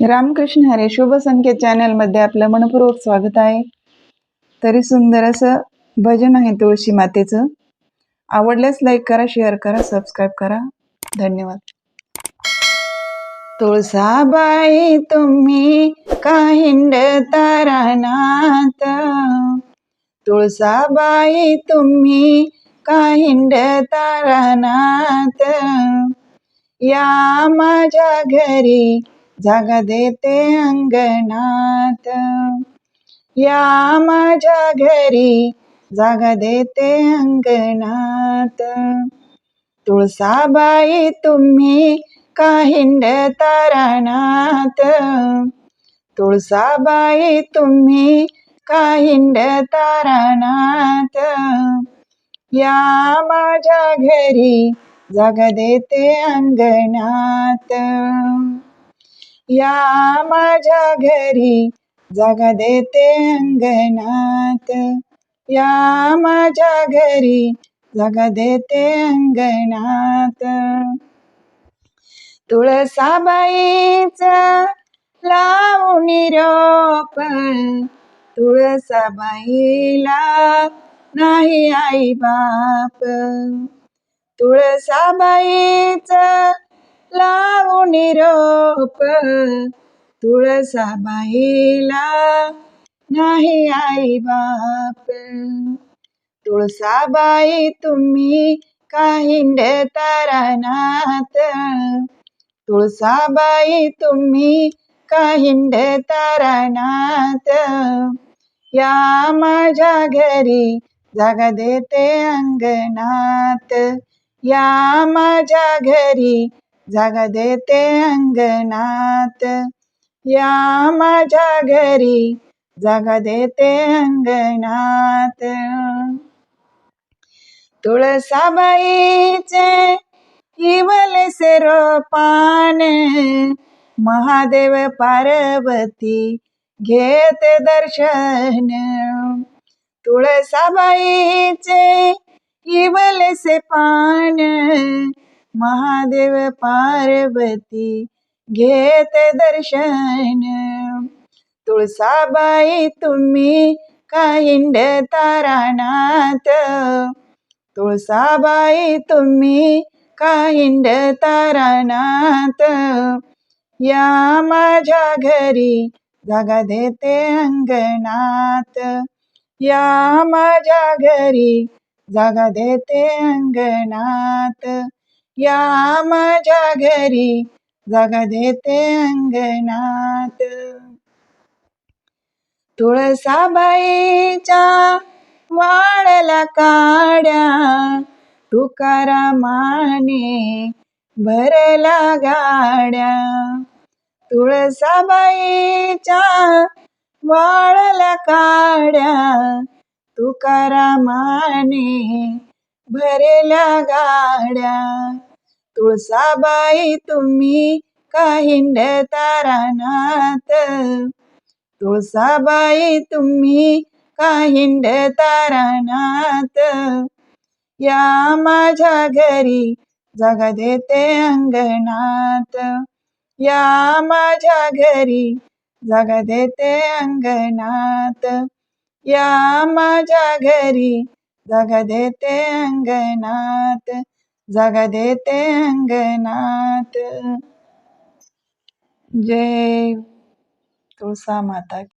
रामकृष्ण हरे शुभ संकेत चॅनलमध्ये आपलं मनपूर्वक स्वागत आहे. तरी सुंदर असं भजन आहे तुळशी मातेचं. आवडल्यास लाईक करा शेअर करा सबस्क्राईब करा. धन्यवाद. तुळसाबाई तुम्ही काहिंड तारानाथ? तुळसाबाई तुम्ही काहिंड तारानाथ? या माझ्या घरी जागा देते अंगणात या माझ्या घरी जागा देते अंगणात तुळसाबाई तुम्ही काहिंड तारानाथ तुळसाबाई तुम्ही काहिंड तारानाथ या माझ्या घरी जागा देते अंगणात या माझ्या घरी जागा देते अंगणात. या माझ्या घरी जागा देते अंगणात. तुळसाबाईच लावून रोप तुळसाबाईला नाही आई बाप. तुळसाबाईच लावून रोप तुळसाबाईला. नाही आई बाप तुळसाबाई तुम्ही काहिंड तारानाथ तुळसाबाई तुम्ही काहिंड तारानाथ या माझ्या घरी जागा देते अंगणात. या माझ्या घरी जागा देते अंगणात. या माझ्या घरी जागा देते अंगणात. तुळसाबाईचे इवलसे रोपान महादेव पार्वती घेत दर्शन. तुळसाबाईचे इवलसे पान महादेव पार्वती घेत दर्शन. तुळसाबाई तुम्ही काहिंड तारानाथ. तुळसाबाई तुम्ही काहिंड तारानाथ. या माझ्या घरी जागा देते अंगणात. या माझ्या घरी जागा देते अंगणात. या माझ्या घरी जागा देते अंगणात. तुळसाबाईच्या वाळला काड्या तुकारामाने भरला गाड्या. तुळसाबाईच्या वाळला काड्या तुकारामाने भरेल्या गाड्या. तुळसाबाई तुम्ही काहिंड तारानाथ तुळसाबाई तुम्ही काहिंड तारानाथ या माझ्या घरी जागा देते अंगणात. या माझ्या घरी जागा देते अंगणात. या माझ्या घरी जागा देते अंगणात जागा देते अंगणात जय तुळसा माता